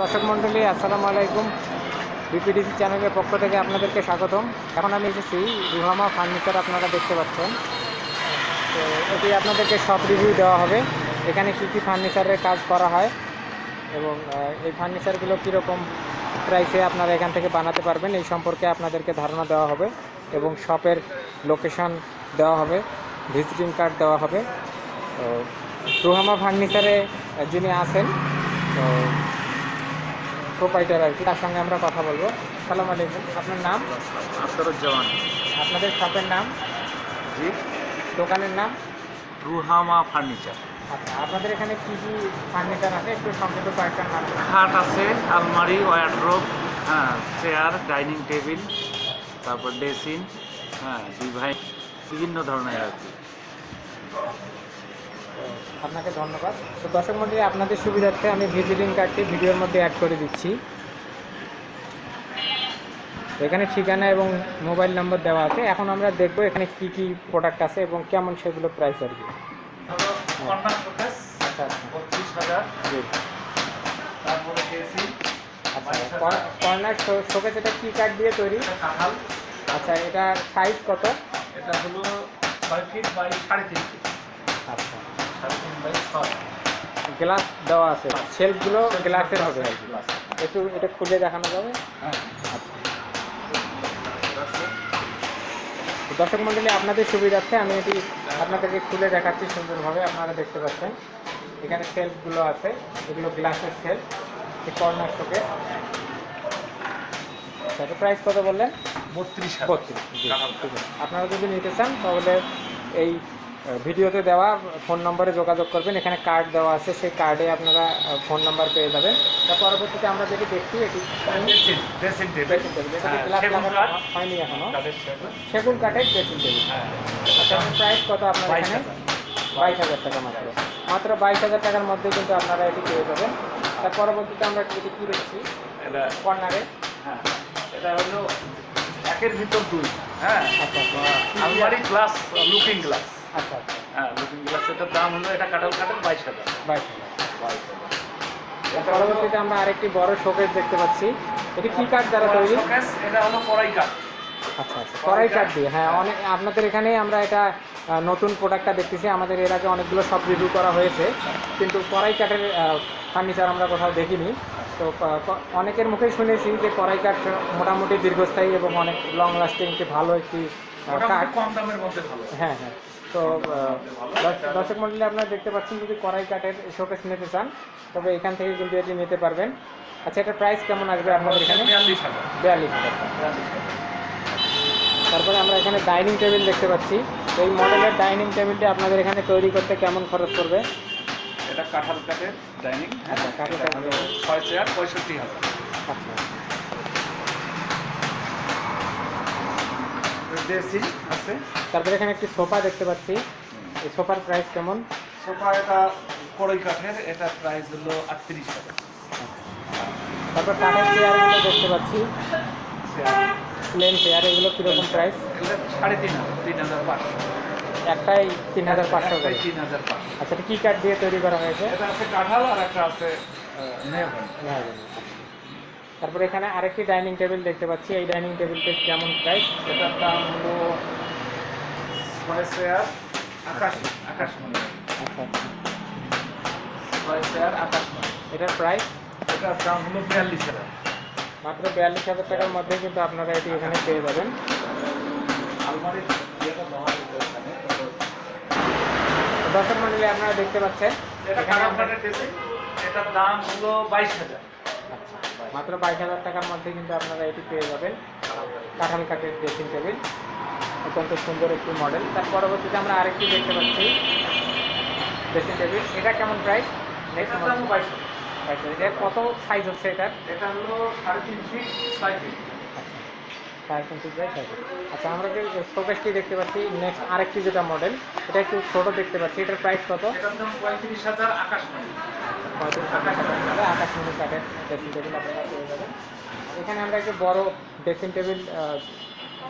দর্শক মণ্ডলী, আসসালামু আলাইকুম। বিপিডিসি চ্যানেলের পক্ষ থেকে আপনাদেরকে স্বাগতম। এখন আমি এসেছি রুহামা ফার্নিচার আপনারা দেখতে পাচ্ছেন। তো এটি আপনাদেরকে সব রিভিউ দেওয়া হবে। এখানে কী কী ফার্নিচারের কাজ করা হয় এবং এই ফার্নিচারগুলো কীরকম প্রাইসে আপনারা এখান থেকে বানাতে পারবেন, এই সম্পর্কে আপনাদেরকে ধারণা দেওয়া হবে এবং শপের লোকেশন দেওয়া হবে ভিজিটিং কার্ড দেওয়া হবে। তো রুহামা ফার্নিচারে যিনি আছেন, তো প্রোপাইটার আর কি তার সঙ্গে আমরা কথা বলব। সালাম আলাইকুম। আপনার নাম? আখতারুজ্জামান আপনাদের শপের নাম? জি। দোকানের নাম? রুহামা ফার্নিচার। আচ্ছা আপনাদের এখানে কী কী ফার্নিচার আছে? একটু সংক্ষেপে কয়েকটা নাম। খাট আছে আলমারি ওয়ার্ড্রোব হ্যাঁ চেয়ার ডাইনিং টেবিল তারপর ড্রেসিং হ্যাঁ ডিভাইন বিভিন্ন ধরনের আর কি। আপনাকে ধন্যবাদ। তো দর্শক মন্ডলী আপনাদের সুবিধার্থে আমি ভিজিটিং কার্ডটি ভিডিওর মধ্যে অ্যাড করে দিচ্ছি। এখানে ঠিকানা এবং মোবাইল নম্বর দেওয়া আছে। এখন আমরা দেখব এখানে কি কি প্রোডাক্ট আছে এবং কেমন সেগুলো প্রাইস আর কি। কর্নার শোকেস আচ্ছা। আচ্ছা কর্নার শোকেস এটা কি কাঠ দিয়ে তৈরি? এটা আচ্ছা এটার সাইজ কত? এটা হলো ছয় ফিট বাই সাড়ে তিন ফিট আচ্ছা। গ্লাস দেওয়া আছে। শেলফগুলো গ্লাসের হবে। একটু এটা খুলে দেখানো যাবে? আচ্ছা। দর্শক মণ্ডলী আপনাদের সুবিধার্থে আমি এটি আপনাদেরকে খুলে দেখাচ্ছি সুন্দরভাবে। আপনারা দেখতে পাচ্ছেন এখানে সেলফগুলো আছে। এগুলো গ্লাসের সেলফ এই কর্নার শোকে প্রাইস কত বললেন? বত্রিশ বত্রিশ। আপনারা যদি নিতে চান তাহলে এই ভিডিওতে দেওয়া ফোন নম্বরে যোগাযোগ করবেন। এখানে কার্ড দেওয়া আছে। সেই কার্ডে আপনারা ফোন নাম্বার পেয়ে যাবেন। তার পরবর্তীতে আমরা যেটি দেখছি এটি হ্যাঁ, হয়নি এখনও। সেগুন। কাঠের ড্রেসিং টেবিল আচ্ছা প্রাইস কত আপনার বাইশ এখানে? হাজার। বাইশ হাজার টাকা মাত্র। মাত্র বাইশ হাজার টাকার মধ্যে কিন্তু আপনারা এটি পেয়ে যাবেন। তার পরবর্তীতে আমরা এটি কী দেখছি? কর্নারে। হ্যাঁ এটা হলো একের ভিতর দুই। হ্যাঁ আচ্ছা আচ্ছা। আলমারি গ্লাস লুকিং গ্লাস আচ্ছা হ্যাঁ লুকিং গ্লাস এটার দাম হলো এটা কাটাল কাটাল বাইশ হাজার বাইশ হাজার বাইশ হাজার পরবর্তীতে আমরা আরেকটি বড় শোকেস দেখতে পাচ্ছি। এটি কি কাঠ দ্বারা তৈরি? শোকেস এটা হলো কড়াই কাঠ। আচ্ছা আচ্ছা। কড়াই কাঠ দিয়ে হ্যাঁ অনেক আপনাদের এখানে আমরা এটা নতুন প্রোডাক্টটা দেখতেছি। আমাদের এর আগে অনেকগুলো সব রিভিউ করা হয়েছে। কিন্তু কড়াই কাঠের ফার্নিচার আমরা কোথাও দেখিনি। তো অনেকের মুখেই শুনেছি যে কড়াই কাঠ মোটামুটি দীর্ঘস্থায়ী এবং অনেক লং লাস্টিং একটি ভালো একটি কাঠ। কম দামের মধ্যে ভালো। হ্যাঁ হ্যাঁ। তো দর্শক মন্ডলী আপনারা দেখতে পাচ্ছেন যদি কড়াই কাঠের শোকেস নিতে চান তবে এখান থেকে কিন্তু এটি নিতে পারবেন। আচ্ছা এটার প্রাইস কেমন আসবে আপনাদের এখানে? বিয়াল্লিশ হাজার। বিয়াল্লিশ তারপরে আমরা এখানে ডাইনিং টেবিল দেখতে পাচ্ছি। এই মডেলের ডাইনিং টেবিলটি আপনাদের এখানে তৈরি করতে কেমন খরচ পড়বে? এটা কাঁঠাল কাঠের ডাইনিং আচ্ছা, কাঠের ছয় চেয়ার পঁয়ষট্টি হাজার। আচ্ছা। ড্রেসিং আছে। তারপরে এখানে একটি সোফা দেখতে পাচ্ছি। এই সোফার প্রাইস কেমন? সোফা এটা কড়াই কাঠের এটা প্রাইস হলো আটত্রিশ হাজার তারপর কাঠের চেয়ারগুলো দেখতে পাচ্ছি। প্লেন চেয়ার এগুলো কীরকম প্রাইস সাড়ে তিন হাজার তিন হাজার পাঁচশো। একটাই তিন হাজার পাঁচশো করে। তিন হাজার পাঁচশো। আচ্ছা এটা কী কাঠ দিয়ে তৈরি করা হয়েছে? এটা আছে কাঁঠাল আর একটা আছে। তারপরে এখানে আরেকটি ডাইনিং টেবিল দেখতে পাচ্ছি। এই ডাইনিং টেবিলটা কেমন প্রাইস এটার দাম হলো আকাশ আকাশ আচ্ছা আকাশ এটার প্রাইস? এটার দাম হলো বিয়াল্লিশ হাজার। মাত্র বিয়াল্লিশ হাজার টাকার মধ্যে কিন্তু আপনারা এটি এখানে পেয়ে যাবেন। দর্শক মন্ডলী আপনারা দেখতে পাচ্ছেন। এটার দাম হলো বাইশ হাজার। মাত্র বাইশ হাজার টাকার মধ্যে কিন্তু আপনারা এটি পেয়ে যাবেন। কাঁঠাল কাঠের ড্রেসিং টেবিল অত্যন্ত সুন্দর একটি মডেল তার পরবর্তীতে আমরা আরেকটি দেখতে পাচ্ছি। ড্রেসিং টেবিল এটা কেমন প্রাইস দাম বাইশ এর কত সাইজ হচ্ছে এটার? এটা হলো সাড়ে তিন ফিট ছয় ফিট বাই আচ্ছা আমরা যে শোকেসটি দেখতে পাচ্ছি নেক্সট আরেকটি যেটা মডেল এটা একটু ছোট দেখতে পাচ্ছি। এটার প্রাইস কত? পঁয়ত্রিশ হাজার মনে আকাশমণি কাঠের ড্রেসিং টেবিল আপনারা পেয়ে যাবেন। এখানে আমরা একটু বড় ড্রেসিং টেবিল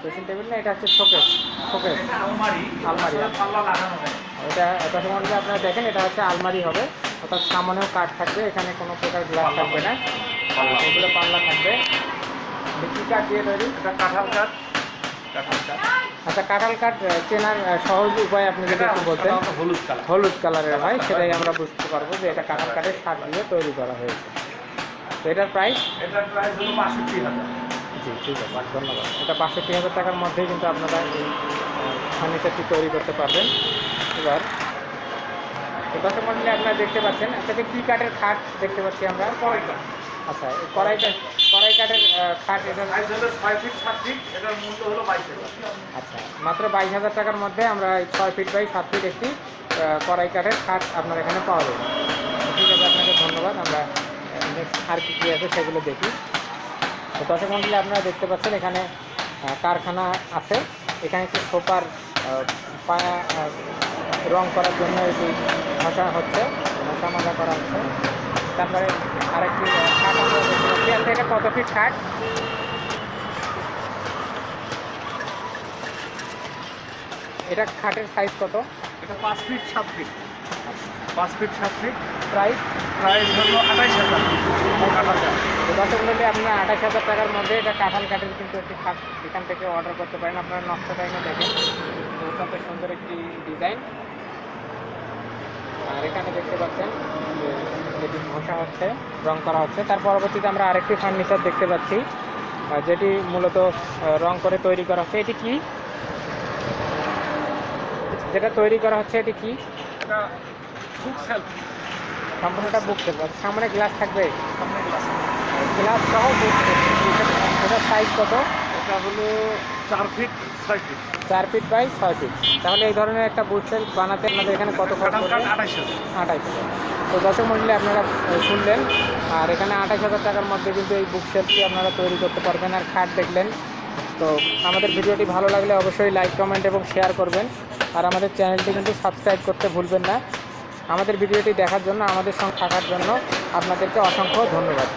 ড্রেসিং টেবিল না এটা হচ্ছে শোকেস শোকেস আলমারি। আলমারি। পাল্লা লাগানো হয়। এটা এটা যদি আপনারা দেখেন এটা হচ্ছে আলমারি হবে। অর্থাৎ সামনেও কাঠ থাকবে এখানে কোনো প্রকার গ্লাস থাকবে না। এগুলো পাল্লা থাকবে। কি কাঠ দিয়ে তৈরি এটা কাঁঠাল কাঠ। কাঁঠাল কাঠ। আচ্ছা কাঁঠাল কাঠ চেনার সহজ উপায় আপনি যদি একটু বলতেন। হলুদ কালার। হলুদ কালারের হয় সেটাই আমরা বুঝতে পারব যে এটা কাঁঠাল কাঠের শাক দিয়ে তৈরি করা হয়েছে। তো এটার প্রাইস এটার প্রাইস হলো বাষট্টি হাজার। জি ঠিক আছে ধন্যবাদ। এটা বাষট্টি হাজার টাকার মধ্যেই কিন্তু আপনারা ফার্নিচারটি তৈরি করতে পারবেন। এবার দর্শক মন্ডলী আপনারা দেখতে পাচ্ছেন, একটা যে কী কাঠের খাট দেখতে পাচ্ছি আমরা। কড়াই কাঠ আচ্ছা কড়াই কাঠ কড়াই কাঠের খাট, এটা ফিট সাত ফিট আচ্ছা মাত্র বাইশ হাজার টাকার মধ্যে আমরা ছয় ফিট বাই সাত ফিট একটি কড়াই কাঠের খাট আপনার এখানে পাওয়া যাবে। ঠিক আছে, আপনাকে ধন্যবাদ। আমরা আর কী কী আছে সেগুলো দেখি। তো দর্শক মন্ডলী আপনারা দেখতে পাচ্ছেন, এখানে কারখানা আছে। এখানে একটি সোফার পায়া রং করার জন্য এটি ঘষা হচ্ছে ঘষা মাজা করা হচ্ছে। তারপরে আরেকটি খাট আমরা দেখতে পাচ্ছি এটা কত ফিট খাট এটা খাটের সাইজ কত? এটা পাঁচ ফিট সাত ফিট পাঁচ ফিট সাত ফিট প্রাইস প্রাইস হলো আঠাইশ হাজার। কাঠ দর্শক মন্ডলী আপনারা আঠাশ হাজার টাকার মধ্যে এটা কাঁঠাল কাঠের কিন্তু একটি খাট এখান থেকে অর্ডার করতে পারেন। আপনারা নকশাটা এনে দেখেন। তো অত্যন্ত সুন্দর একটি ডিজাইন দেখতে পাচ্ছেন যেটি ঘষা হচ্ছে রং করা হচ্ছে। তার পরবর্তীতে আমরা আরেকটি ফার্নিচার দেখতে পাচ্ছি যেটি মূলত রং করে তৈরি করা হচ্ছে। এটি কি? যেটা তৈরি করা হচ্ছে এটি কি? সম্পূর্ণটা বুক সামনে গ্লাস থাকবে? সামনে গ্লাস গ্লাস সহ বুক এটার সাইজ কত? এটা হলো চার ফিট ছয় ফিট চার ফিট বাই ছয় ফিট তাহলে এই ধরনের একটা বুট সেল বানাতে আপনাদের এখানে কত খরচ আঠাইশ হাজার। তো দর্শক মন্ডলী আপনারা শুনলেন। আর এখানে আঠাইশ হাজার টাকার মধ্যে কিন্তু এই বুক সেলফটি আপনারা তৈরি করতে পারবেন। আর খাট দেখলেন। তো আমাদের ভিডিওটি ভালো লাগলে অবশ্যই লাইক কমেন্ট এবং শেয়ার করবেন। আর আমাদের চ্যানেলটি কিন্তু সাবস্ক্রাইব করতে ভুলবেন না। আমাদের ভিডিওটি দেখার জন্য আমাদের সঙ্গে থাকার জন্য আপনাদেরকে অসংখ্য ধন্যবাদ।